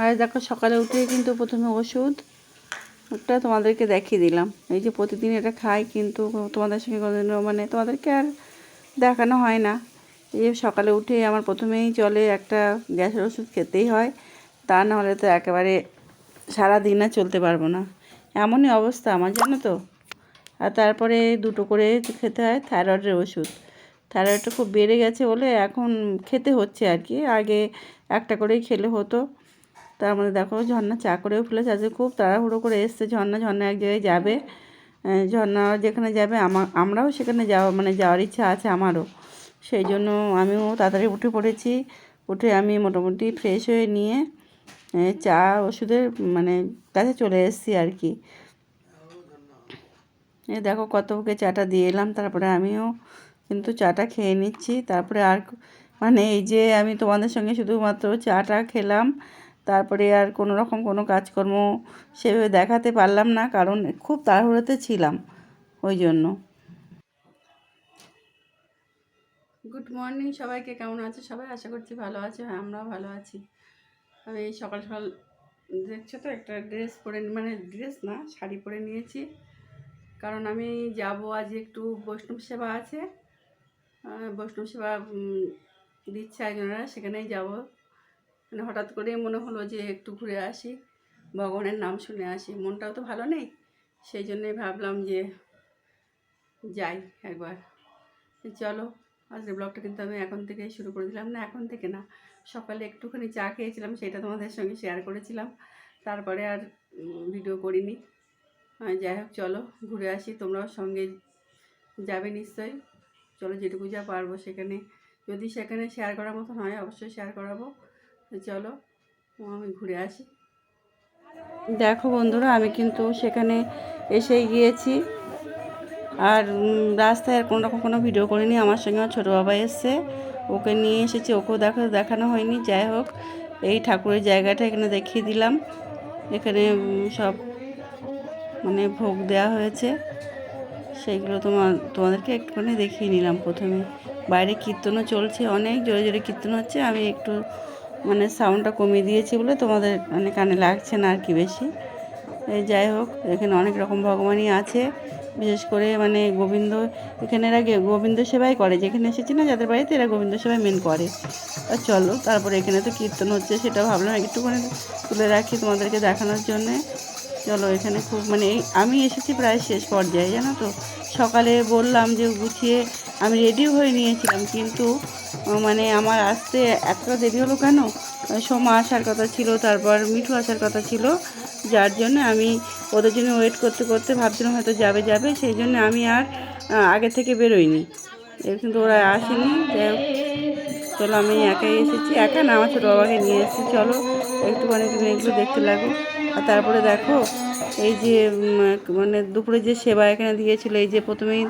আর দেখো সকালে উঠে কিন্তু প্রথমে ওষুধ ওটা তোমাদেরকে দেখিয়ে দিলাম। এই যে প্রতিদিন এটা খাই কিন্তু তোমাদের সঙ্গে কোনোদিনও মানে তোমাদেরকে আর দেখানো হয় না। এই সকালে উঠে আমার প্রথমেই চলে একটা গ্যাসের ওষুধ খেতেই হয়। তা না হলে তো একেবারে সারা দিন আর চলতে পারব না। এমনই অবস্থা আমার, জানো তো? আর তারপরে দুটো করে খেতে হয় থাইরয়েডের ওষুধ। থাইরয়েডটা খুব বেড়ে গেছে বলে এখন খেতে হচ্ছে আর কি। আগে একটা করেই খেলে হতো। তার মধ্যে দেখো ঝর্ণা চা করেও ফেলেছে। আজকে খুব তাড়াহুড়ো করে এসছে ঝর্ণা। ঝর্ণা এক জায়গায় যাবে। ঝর্ণা যেখানে যাবে, আমা আমরাও সেখানে যাওয়া মানে যাওয়ার ইচ্ছা আছে আমারও। সেই জন্য আমিও তাড়াতাড়ি উঠে পড়েছি। উঠে আমি মোটামুটি ফ্রেশ হয়ে নিয়ে চা ওষুধের মানে কাছে চলে এসেছি আর কি। এই দেখো কত ওকে চাটা দিয়ে এলাম। তারপরে আমিও কিন্তু চাটা খেয়ে নিচ্ছি। তারপরে আর মানে এই যে আমি তোমাদের সঙ্গে শুধুমাত্র চাটা খেলাম তারপরে আর কোনো রকম কোনো কাজকর্ম সেভাবে দেখাতে পারলাম না, কারণ খুব তাড়াহুড়োতে ছিলাম ওই জন্য। গুড মর্নিং সবাইকে কেমন আছে? সবাই আশা করছি ভালো আছে হ্যাঁ আমরাও ভালো আছি। আমি এই সকাল সকাল দেখছ তো, একটা ড্রেস পরে মানে ড্রেস না, শাড়ি পরে নিয়েছি। কারণ আমি যাব আজ একটু, বৈষ্ণব সেবা আছে। বৈষ্ণব সেবা দিচ্ছে একজনেরা, সেখানেই যাব। মানে হঠাৎ করেই মনে হলো যে একটু ঘুরে আসি। ভগবানের নাম শুনে আসি। মনটাও তো ভালো নেই। সেই জন্যই ভাবলাম যে যাই একবার। চলো, আজকের ব্লগটা কিন্তু আমি এখন থেকেই শুরু করে দিলাম। না, এখন থেকে না। সকালে একটুখানি চা খেয়েছিলাম, সেটা তোমাদের সঙ্গে শেয়ার করেছিলাম। তারপরে আর ভিডিও করিনি। যাই হোক, চলো, ঘুরে আসি। তোমরাও সঙ্গে যাবে নিশ্চয়ই। চলো, যেটুকু যা পারব সেখানে। যদি সেখানে শেয়ার করার মতন হয়, অবশ্যই শেয়ার করাবো। তো চলো, আমি ঘুরে আসি। দেখো বন্ধুরা, আমি কিন্তু সেখানে এসে গিয়েছি। আর রাস্তায় আর কোনো রকম কোনো ভিডিও করিনি। আমার সঙ্গে আমার ছোটো বাবা এসছে। ওকে নিয়ে এসেছি। ওকেও দেখা, দেখানো হয়নি। যাই হোক, এই ঠাকুরের জায়গাটা এখানে দেখিয়ে দিলাম। এখানে সব মানে ভোগ দেওয়া হয়েছে। সেইগুলো তোমার তোমাদেরকে একটুখানি দেখিয়ে নিলাম প্রথমে। বাইরে কীর্তনও চলছে। অনেক জোরে জোরে কীর্তন হচ্ছে। আমি একটু মানে সাউন্ডটা কমিয়ে দিয়েছি বলে তোমাদের মানে কানে লাগছে না আর কি বেশি। যাই হোক, এখানে অনেক রকম ভগবানই আছে। বিশেষ করে মানে গোবিন্দ, এখানে এরা গোবিন্দ সেবাই করে। যেখানে এসেছি না যাদের বাড়িতে, এরা গোবিন্দ সেবাই মেন করে। আর চলো, তারপরে এখানে তো কীর্তন হচ্ছে, সেটা ভাবলাম একটুখানি তুলে রাখি তোমাদেরকে দেখানোর জন্যে। চলো, এখানে খুব মানে এই, আমি এসেছি প্রায় শেষ পর্যায়ে, জানো তো? সকালে বললাম যে গুছিয়ে, আমি রেডিও হয়ে নিয়েছিলাম, কিন্তু মানে আমার আসতে এতটা দেরি হলো কেন? সোমা আসার কথা ছিল, তারপর মিঠু আসার কথা ছিল, যার জন্য আমি ওদের জন্য ওয়েট করতে করতে ভাবছিলাম হয়তো যাবে যাবে, সেই জন্য আমি আর আগে থেকে বেরোইনি। কিন্তু ওরা আসেনি চলো আমি একাই এসেছি। একা না, আমার ছোটো বাবাকে নিয়ে এসেছি, চলো একটুখানি তুমি এগুলো দেখতে লাগো। আর তারপরে দেখো, এই যে মানে দুপুরে যে সেবা এখানে দিয়েছিল, এই যে প্রথমেই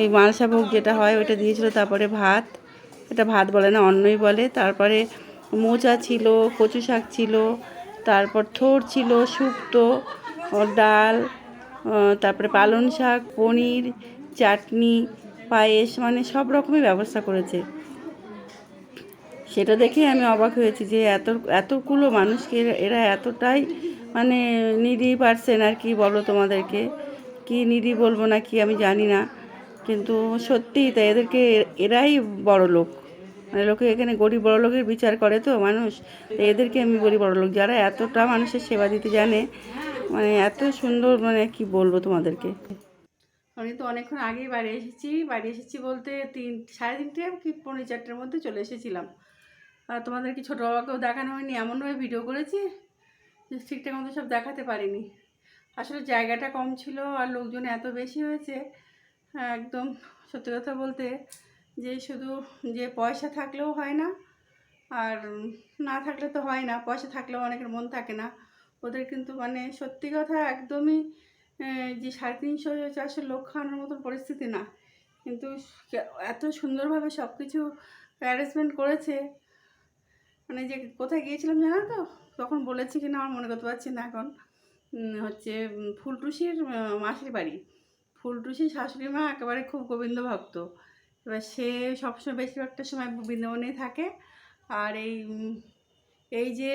এই মালসা ভোগ যেটা হয়, ওইটা দিয়েছিল, তারপরে ভাত। এটা ভাত বলে না, অন্নই বলে। তারপরে মোচা ছিল, কচু শাক ছিল, তারপর থোর ছিল, শুক্তো ডাল তারপরে পালং শাক, পনির, চাটনি, পায়েস মানে সব রকমই ব্যবস্থা করেছে। সেটা দেখে আমি অবাক হয়েছি যে এত, এতগুলো মানুষকে এরা- এতটাই মানে নিডি পারছেন আর কি বলো তোমাদেরকে? কি নিডি বলব না কি আমি জানি না। কিন্তু সত্যিই তাই এদেরকে এরাই বড় লোক। মানে লোকে এখানে গরিব বড় লোকের বিচার করে তো মানুষ। তো এদেরকে আমি বলি বড় লোক। যারা এতটা মানুষের সেবা দিতে জানে মানে এত সুন্দর মানে কি বলব তোমাদেরকে? আমি তো অনেকক্ষণ আগেই বাড়ি এসেছি। বাড়ি এসেছি বলতে তিন সাড়ে তিনটে কি পৌনে চারটের মধ্যে চলে এসেছিলাম। আর তোমাদের কি ছোটো বাবাকেও দেখানো হয়নি? এমনভাবে ভিডিও করেছি যে ঠিকঠাক মতো সব দেখাতে পারিনি। আসলে জায়গাটা কম ছিল আর লোকজন এত বেশি হয়েছে। হ্যাঁ, একদম। সত্যি কথা বলতে যে শুধু যে পয়সা থাকলেও হয় না, আর না থাকলে তো হয় না, পয়সা থাকলেও অনেকের মন থাকে না। ওদের কিন্তু মানে সত্যি কথা একদমই যে সাড়ে তিনশো, চারশো লোক খাওয়ানোর মতন পরিস্থিতি না। কিন্তু এত সুন্দরভাবে সব কিছু অ্যারেঞ্জমেন্ট করেছে। মানে যে কোথায় গিয়েছিলাম জানো তো? তখন বলেছি কিনা আমার মনে করতে পারছি না এখন। হচ্ছে, ফুলটুসির মাসির বাড়ি। ফুলটুসির শাশুড়ি মা একেবারে খুব গোবিন্দ ভক্ত এবার সে সবসময় বেশিরভাগটা সময় বৃন্দাবনেই থাকে। আর এই এই যে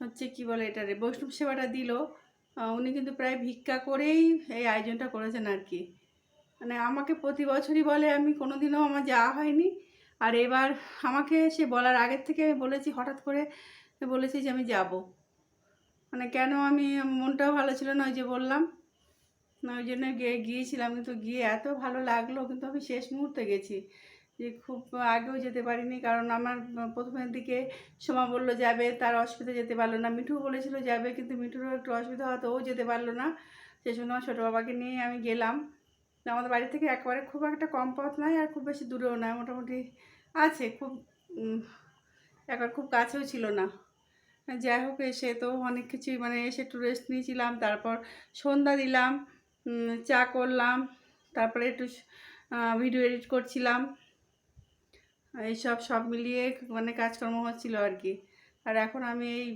হচ্ছে কি বলে এটা রে বৈষ্ণব সেবাটা দিল উনি কিন্তু প্রায় ভিক্ষা করেই এই আয়োজনটা করেছেন আর কি। মানে আমাকে প্রতি বছরই বলে, আমি কোনোদিনও আমার যাওয়া হয়নি। আর এবার আমাকে সে বলার আগের থেকে আমি বলেছি, হঠাৎ করে বলেছি যে আমি যাব। মানে কেন আমি, মনটাও ভালো ছিল না, ওই যে বললাম। না, ওই জন্য গিয়ে গিয়েছিলাম, কিন্তু গিয়ে এত ভালো লাগল, কিন্তু আমি শেষ মুহূর্তে গেছি যে খুব আগেও যেতে পারিনি, কারণ আমার প্রথমের দিকে সোমা বলল, যাবে। তার অসুবিধা যেতে পারল না। মিঠু বলেছিল, যাবে। কিন্তু মিঠুরও একটু অসুবিধা হতো ও যেতে পারল না। সেই জন্য আমার ছোটো বাবাকে নিয়ে আমি গেলাম। আমাদের বাড়ি থেকে একবারে খুব একটা কম পথ নয় আর খুব বেশি দূরেও নয় মোটামুটি আছে, খুব একবার খুব কাছেও ছিল না। যাই হোক, এসে তো অনেক কিছুই মানে এসে একটু রেস্ট নিয়েছিলাম, তারপর সন্ধ্যা দিলাম। চা করলাম, তারপরে একটু ভিডিও এডিট করছিলাম। এইসব, সব মিলিয়ে মানে কাজকর্ম হচ্ছিল আর কি। আর এখন আমি এই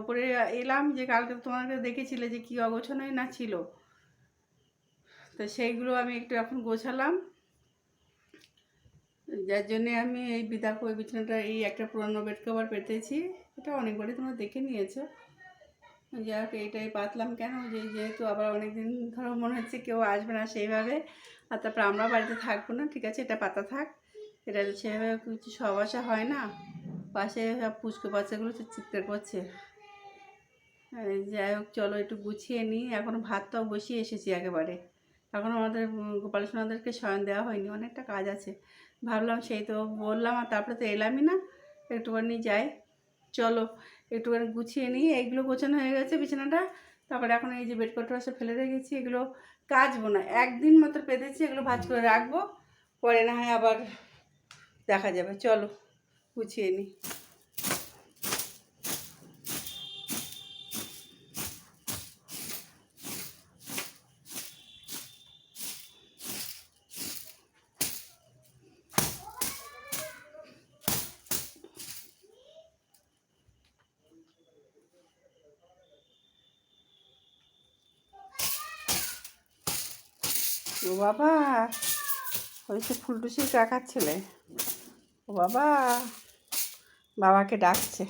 ওপরে এলাম যে কালকে তোমাকে দেখেছিলে যে কী অগোছানোই না ছিল। তো সেইগুলো আমি একটু এখন গোছালাম। যার জন্যে আমি এই বিদাকো বিছানাটা, এই একটা পুরনো বেড কভার পেতেছি। এটা অনেকবারই তোমরা দেখে নিয়েছো। যাই হোক এইটাই পাতলাম কেন? যে যেহেতু আবার অনেক দিন ধরো মনে হচ্ছে কেউ আসবে না সেইভাবে। আর তারপর আমরা বাড়িতে থাকব না, ঠিক আছে? এটা পাতা থাক। এটা সেভাবে কিছু সব আসা হয় না। পাশে সব পুচকো বাচ্চাগুলো চিৎকার করছে। যাই হোক, চলো একটু গুছিয়ে নিই। এখন ভাতটাও বসিয়ে এসেছি একেবারে। এখন আমাদের গোপাল সোনাদেরকে শয়ন দেওয়া হয়নি, অনেকটা কাজ আছে। ভাবলাম সেই তো বললাম, আর তারপরে তো এলামই না। একটুখানি যাই। চলো একটুখানি গুছিয়ে নিই এইগুলো গোছানো হয়ে গেছে বিছানাটা। তারপরে এখন এই যে বেড কটরা সব ফেলে রেখেছি, এগুলো কাচবো না। একদিন মাত্র পেতেছি, এগুলো ভাজ করে রাখব, পরে না হয় আবার দেখা যাবে। চলো, গুছিয়ে নিই ও বাবা ওই সে ফুলটুসির কাকার ছেলে। ও বাবা বাবাকে ডাকছে।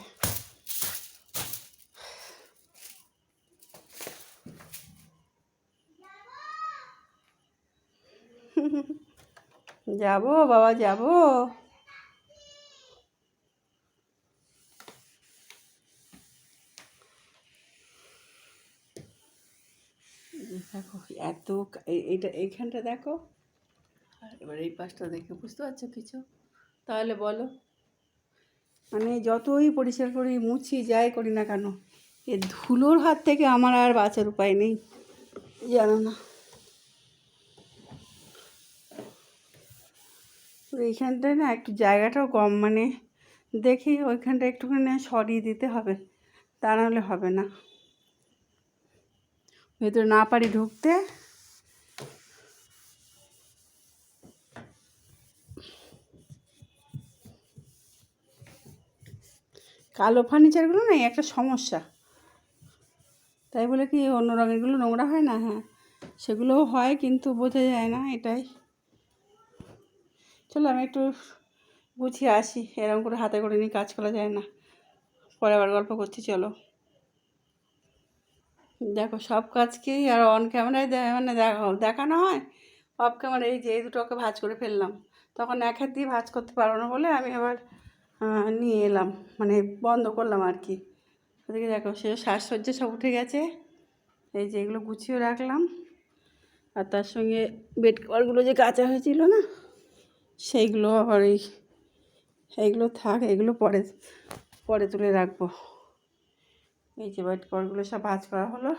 যাব বাবা যাব এই দেখো এত এইটা এইখানটা দেখো। আর এবার এই পাশটা দেখে বুঝতে পারছ কিছু? তাহলে বলো। মানে যতই পরিষ্কার করি মুছি যাই করি না কেন এ ধুলোর হাত থেকে আমার আর বাঁচার উপায় নেই। জানো না। এইখানটায় না একটু জায়গাটাও কম মানে দেখি ওইখানটা একটুখানি সরিয়ে দিতে হবে তা নাহলে হবে না। ভেতরে না পারি ঢুকতে। কালো ফার্নিচারগুলো না একটা সমস্যা। তাই বলে কি অন্য রঙেরগুলো নোংরা হয় না? হ্যাঁ সেগুলোও হয় কিন্তু বোঝা যায় না এটাই। চলো আমি একটু গুছিয়ে আসি, এরকম করে হাতে করে নিয়ে কাজ করা যায় না। পরে আবার গল্প করছি, চলো। দেখো সব কাজকেই আর অন ক্যামেরায় মানে দেখা- দেখানো হয়? অফ ক্যামেরা এই যে, এই দুটোকে ভাজ করে ফেললাম। তখন এক হাত দিয়ে ভাজ করতে পারব না বলে আমি আবার নিয়ে এলাম। মানে বন্ধ করলাম আর কি। ওদিকে দেখো, সে সাজসজ্জা সব উঠে গেছে। এই যে, এগুলো গুছিয়ে রাখলাম। আর তার সঙ্গে বেড কভারগুলো যে কাঁচা হয়েছিল না, সেইগুলো আবার এই, এইগুলো থাক, এগুলো পরে পরে তুলে রাখব। এই যে বেড কভারগুলো সব ভাজ করা হলো।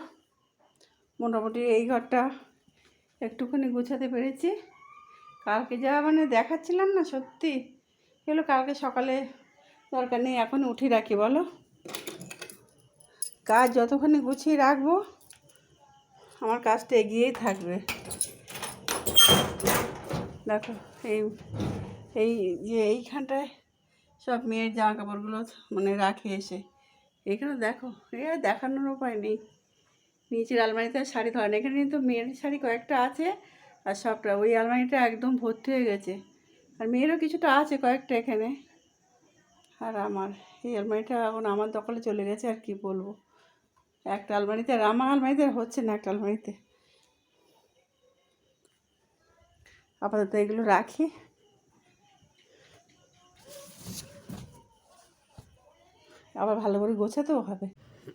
মোটামুটি এই ঘরটা একটুখানি গুছাতে পেরেছি। কালকে যা মানে দেখাচ্ছিলাম না সত্যি। এগুলো কালকে সকালে দরকার নেই, এখন উঠি রাখি, বলো। কাজ যতখানি গুছিয়ে রাখব, আমার কাজটা এগিয়েই থাকবে। দেখো, এই এই যে এইখানটায় সব মেয়ের জামা কাপড়গুলো মানে রাখে এসে। এখানে দেখো, এ আর দেখানোর উপায় নেই। নিচের আলমারিতে শাড়ি ধরে না এখানে কিন্তু মেয়ের শাড়ি কয়েকটা আছে আর সবটা। ওই আলমারিটা একদম ভর্তি হয়ে গেছে। আর মেয়েরও কিছুটা আছে কয়েকটা এখানে। আর আমার, এই আলমারিটা এখন আমার দখলে চলে গেছে, আর কি বলব? একটা আলমারিতে, আর আমার আলমারিতে হচ্ছে না একটা আলমারিতে। আপাতত এগুলো রাখি। আবার ভালো করে গোছাতেও হবে।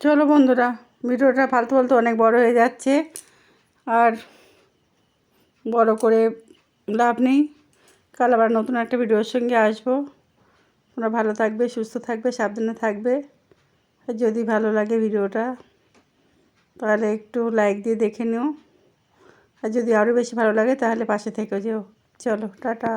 চলো বন্ধুরা, ভিডিওটা ফালতু ফালতু অনেক বড় হয়ে যাচ্ছে। আর বড় করে লাভ নেই। কাল আবার নতুন একটা ভিডিওর সঙ্গে আসব। তোমরা ভালো থাকবে, সুস্থ থাকবে, সাবধানে থাকবে। আর যদি ভালো লাগে ভিডিওটা, তাহলে একটু লাইক দিয়ে দেখে নিও। আর যদি আরও বেশি ভালো লাগে, তাহলে পাশে থেকেও যেও। চলো, টাটা।